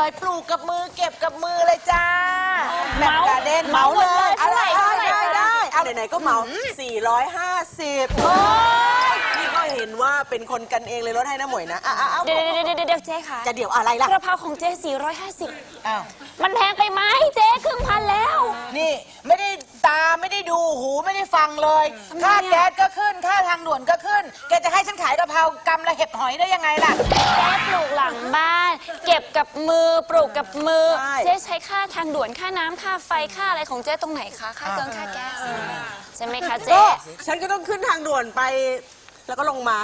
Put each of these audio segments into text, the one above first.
เลยปลูกกับมือเก็บกับมือเลยจ้าเหมาแบบการ์เด้นเหมาเลยอะไรเท่าไหร่ได้เท่าไหร่ได้ได้เอาไหนๆก็เหมา 450นี่ก็เห็นว่าเป็นคนกันเองเลยลดให้นะหมวยนะอะอะเอาเดี๋ยวเดี๋ยวเดี๋ยวเดี๋ยวเจ๊ค่ะจะเดี๋ยวอะไรล่ะกระเพราของเจ๊450อ้าวมันแพงไปไหมเจ๊ครึ่งพันแล้ว นี่ไม่ได้ตาไม่ได้ดูหูไม่ได้ฟังเลยค่าแก๊สก็ขึ้นค่าทางด่วนก็ขึ้น แกจะให้ฉันขายกะเพรากำละเห็บหอยได้ยังไงล่ะเจ๊ปลูกหลังบ้าน เก็บกับมือปลูกกับมือ ใช่ เจ๊ใช้ค่าทางด่วนค่าน้ำค่าไฟค่าอะไรของเจ๊ตรงไหนคะค่าเครื่องค่าแก๊สใช่ไหมคะเจ๊ ก็ฉันก็ต้องขึ้นทางด่วนไป แล้วก็ลงมา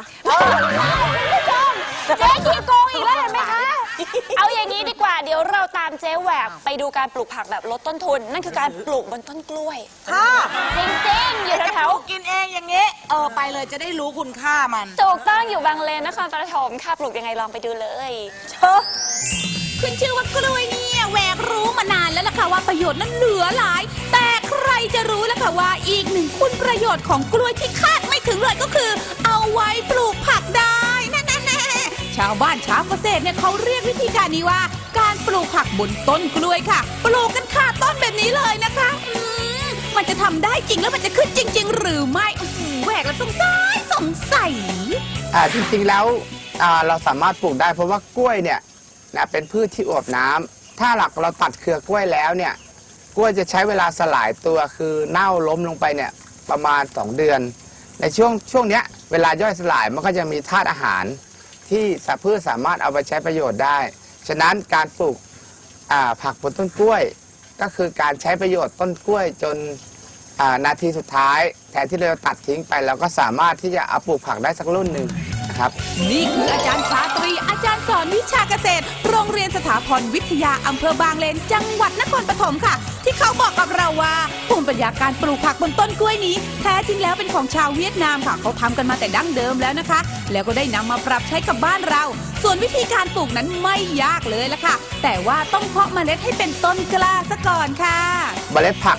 เจ๊ขี้โกงอีกแล้วเห็นไหมคะ เอาอย่างนี้ดีกว่าเดี๋ยวเราตามเจ๊แหวกไปดูการปลูกผักแบบลดต้นทุน นั่นคือการปลูกบนต้นกล้วย ค่ะ จริง ๆ อยู่แถวกินเองอย่างเงี้ยเออไปเลยจะได้รู้คุณค่ามันๆถูกต้องอยู่บางเลนนครปฐมค่ะปลูกยังไงลองไปดูเลยขึ้นชื่อว่ากล้วยเนี่ยแหวกรู้มานานแล้วล่ะค่ะว่าประโยชน์นั้นเหลือหลาย แต่ใครจะรู้ล่ะค่ะว่าอีกหนึ่งคุณประโยชน์ของกล้วยที่คาดไม่ถึงเลยก็คือ เอาไว้ปลูกผักได้นั่นแน่ๆ ชาวบ้านชาวเกษตรเนี่ยเขาเรียกวิธีการนี้ว่า การปลูกผักบนต้นกล้วยค่ะ ปลูกกันค่ะต้นแบบนี้เลยนะคะอืมมันจะทำได้จริงแล้วมันจะขึ้นจริง ๆ หรือไม่อื้อหือแหวกแล้วสงสัยสงสัย อ่าจริงๆแล้วอ่าเราสามารถปลูกได้เพราะว่ากล้วยเนี่ยนะเป็นพืชที่อวบน้ำถ้าหลักเราตัดเครือกล้วยแล้วเนี่ยกล้วยจะใช้เวลาสลายตัวคือเน่าล้มลงไปเนี่ยประมาณ 2 เดือน ในช่วงช่วงเนี้ยเวลาย่อยสลายมันก็จะมีธาตุอาหาร ที่สัตว์พืชสามารถเอาไปใช้ประโยชน์ได้ ฉะนั้นการปลูกผักบนต้นกล้วย ก็คือการใช้ประโยชน์ต้นกล้วยจนนาทีสุดท้าย แทนที่เราจะตัดทิ้งไปเราก็สามารถที่จะเอาปลูกผักได้สักรุ่นหนึ่ง ครับ นี่คืออาจารย์ชาตรี อาจารย์สอนวิชาเกษตร โรงเรียนสถาพรวิทยาอำเภอบางเลน จังหวัดนครปฐมค่ะ ที่เขาบอกกับเราว่าภูมิปัญญาการปลูกผักบนต้นกล้วยนี้ แท้จริงแล้วเป็นของชาวเวียดนามค่ะ เขาทำกันมาแต่ดั้งเดิมแล้วนะคะ แล้วก็ได้นำมาปรับใช้กับบ้านเรา ส่วนวิธีการปลูกนั้นไม่ยากเลยละค่ะ แต่ว่าต้องเพาะเมล็ดให้เป็นต้นกล้าซะก่อนค่ะ เมล็ดผัก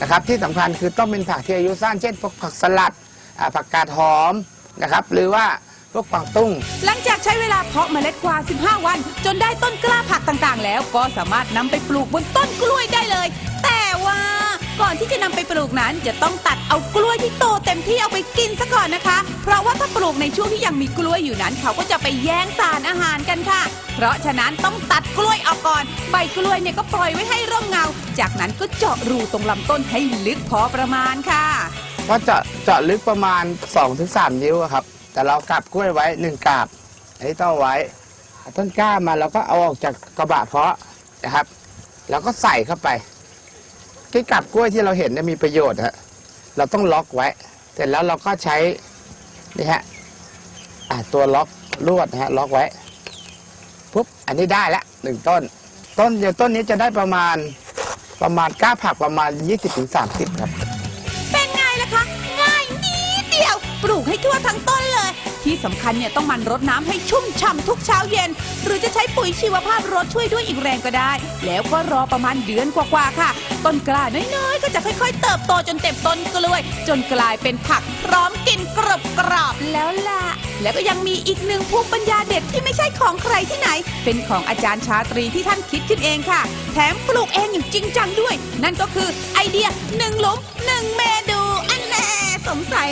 นะครับที่สำคัญคือต้องเป็นผักที่อายุสั้นเช่นพวกผักสลัดอ่าผักกาดหอมนะครับหรือว่า พวกกวางตุ้ง หลังจากใช้เวลาเพาะเมล็ดกว่า 15 วัน จนได้ต้นกล้าผักต่างๆ แล้วก็สามารถนำไปปลูกบนต้นกล้วยได้เลย แต่ว่าก่อนที่จะนำไปปลูกนั้นจะต้องตัดเอากล้วยที่โตเต็มที่เอาไปกินซะก่อนนะคะ เพราะว่าถ้าปลูกในช่วงที่ยังมีกล้วยอยู่นั้น เขาก็จะไปแย่งสารอาหารกันค่ะ เพราะฉะนั้นต้องตัดกล้วยออกก่อน ใบกล้วยเนี่ยก็ปล่อยไว้ให้ร่มเงา จากนั้นก็เจาะรูตรงลำต้นให้ลึกพอประมาณค่ะ ก็เจาะเจาะลึกประมาณ2-3นิ้วอะครับ แต่เรากลับกล้วยไว้1กาบอันนี้ต้องไว้เอาต้นกล้ามาเราก็เอาออกจากกระบะเพาะนะครับ แล้วก็ใส่เข้าไปที่กับกล้วยที่เราเห็นเนี่ยมีประโยชน์ฮะเราต้องล็อกไว้ เสร็จแล้วเราก็ใช้นี่ฮะอ่าตัวล็อกลวดนะฮะล็อกไว้ปุ๊บอันนี้ได้ละหนึ่งต้น ต้นเดียวต้นนี้จะได้ประมาณประมาณก้าผักประมาณ 20-30 ครับ ทั่วทั้งต้นเลย ที่สำคัญเนี่ยต้องหมันรดน้ำให้ชุ่มฉ่ำทุกเช้าเย็น หรือจะใช้ปุ๋ยชีวภาพรดช่วยด้วยอีกแรงก็ได้ แล้วก็รอประมาณเดือนกว่าๆค่ะ ต้นกล้าน้อยๆ ก็จะค่อยๆ เติบโตจนเต็มต้นกล้วย จนกลายเป็นผักพร้อมกินกรอบกรอบๆแล้วล่ะ แล้วก็ยังมีอีกหนึ่งภูมิปัญญาเด็ดที่ไม่ใช่ของใครที่ไหน เป็นของอาจารย์ชาตรีที่ท่านคิดขึ้นเองค่ะ แถมปลูกเองอย่างจริงจังด้วย นั่นก็คือไอเดียหนึ่งหลุมหนึ่งเม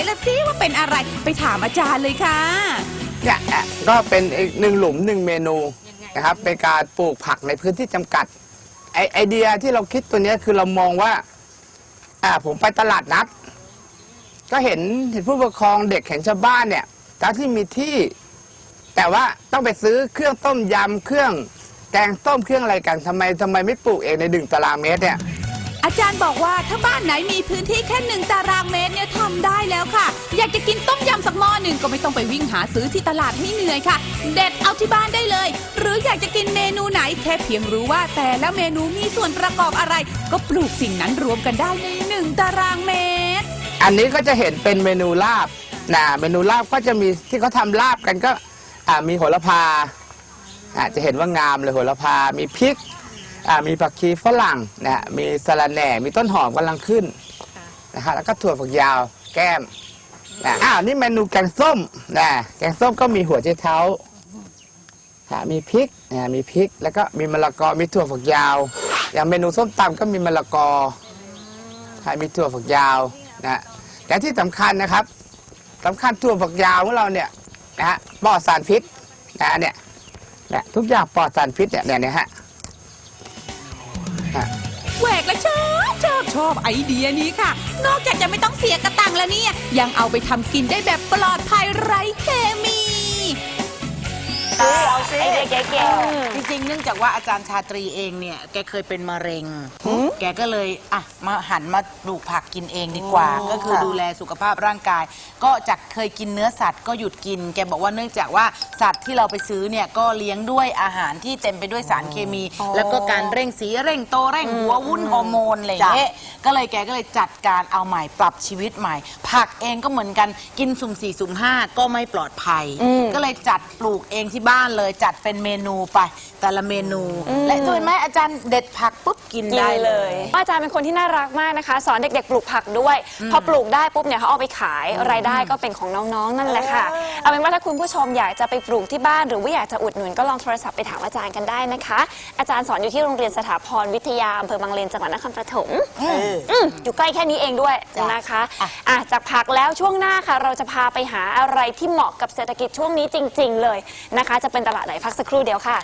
ละสิว่าเป็นอะไรไปถามอาจารย์เลยค่ะ เนี่ยอะก็เป็นอีกหนึ่งหลุมหนึ่งเมนูนะครับเป็นการปลูกผักในพื้นที่จำกัดไอไอเดียที่เราคิดตัวเนี้ยคือเรามองว่า อ่าผมไปตลาดนัด ก็เห็นเห็นผู้ปกครองเด็กเห็นชาวบ้านเนี่ยทั้งที่มีที่ แต่ว่าต้องไปซื้อเครื่องต้มยำเครื่องแกงต้มเครื่องอะไรกันทำไมทำไมไม่ปลูกเองในดึงตารางเมตรเนี่ย อาจารย์บอกว่าถ้าบ้านไหนมีพื้นที่แค่หนึ่งตารางเมตรเนี่ยทำได้แล้วค่ะ อยากจะกินต้มยำสักหม้อหนึ่งก็ไม่ต้องไปวิ่งหาซื้อที่ตลาดให้เหนื่อยค่ะ เด็ดเอาที่บ้านได้เลย หรืออยากจะกินเมนูไหนแค่เพียงรู้ว่าแต่ละเมนูมีส่วนประกอบอะไร ก็ปลูกสิ่งนั้นรวมกันได้ในหนึ่งตารางเมตร อันนี้ก็จะเห็นเป็นเมนูลาบนะเมนูลาบก็จะมีที่เขาทำลาบกันก็อ่ามีโหระพาอ่าจะเห็นว่างามเลยโหระพา มีพริก อ่ามีผักชีฝรั่งนะฮะมีสะระแหน่ มีต้นหอมกำลังขึ้นนะฮะแล้วก็ถั่วฝักยาวแก้มนะอ้าวนี่เมนูแกงส้มนะแกงส้มก็มีหัวไชเท้าฮะมีพริกนะมีพริก แล้วก็มีมะละกอมีถั่วฝักยาว อย่างเมนูส้มตำก็มีมะละกอใช่มีถั่วฝักยาวนะแต่ที่สำคัญนะครับสำคัญถั่วฝักยาวของเราเนี่ยนะฮะปลอดสารพิษนะเนี่ยเนี่ยทุกอย่างปลอดสารพิษเนี่ยเนี่ยเนี่ยฮะ ชอบชอบไอเดียนี้ค่ะ นอกจากจะไม่ต้องเสียกระตังแล้วเนี่ย ยังเอาไปทำกินได้แบบปลอดภัยไร้เคมี เอาสิไอเดียเก๋จริงๆเนื่องจากว่าอาจารย์ชาตรีเองเนี่ย แกเคยเป็นมะเร็ง แกก็เลยอะมาหันมาปลูกผักกินเองดีกว่า ก็คือดูแลสุขภาพร่างกาย ก็จากเคยกินเนื้อสัตว์ก็หยุดกิน แกบอกว่าเนื่องจากว่าสัตว์ที่เราไปซื้อเนี่ยก็เลี้ยงด้วยอาหารที่เต็มไปด้วยสารเคมี แล้วก็การเร่งสีเร่งโตเร่งหัววุ่นฮอร์โมนอะไรอย่างเงี้ยก็เลยแกก็เลยจัดการเอาใหม่ปรับชีวิตใหม่ ผักเองก็เหมือนกันกินสุ่มสี่สุ่มห้าก็ไม่ปลอดภัย ก็เลยจัดปลูกเองที่บ้านเลยจัดเป็นเมนูไป แต่ละเมนู และดูเห็นไหมอาจารย์เด็ดผักปุ๊บกินๆได้ได้เลเลยยอาจารย์เป็นคนที่น่ารักมากนะคะ สอนเด็กๆปลูกผักด้วย พอปลูกได้ปุ๊บเนี่ยเขาเอาไปขายรายได้ก็เป็นของน้องๆนั่นแหละค่ะ เอาเป็นว่าถ้าคุณผู้ชมอยากจะไปปลูกที่บ้านหรือว่าอยากจะอุดหนุนก็ลองโทรศัพท์ไปถามอาจารย์กันได้นะคะ อาจารย์สอนอยู่ที่โรงเรียนสถาพรวิทยาอำเภอบางเลนจังหวัดนครปฐมอืมอยู่ใกล้แค่นี้เองด้วยนะคะอะจากผักแล้วช่วงหน้าค่ะ เราจะพาไปหาอะไรที่เหมาะกับเศรษฐกิจช่วงนี้จริง ๆ เลยนะคะจะเป็นตลาดไหนพักสักครู่เดียวค่ะ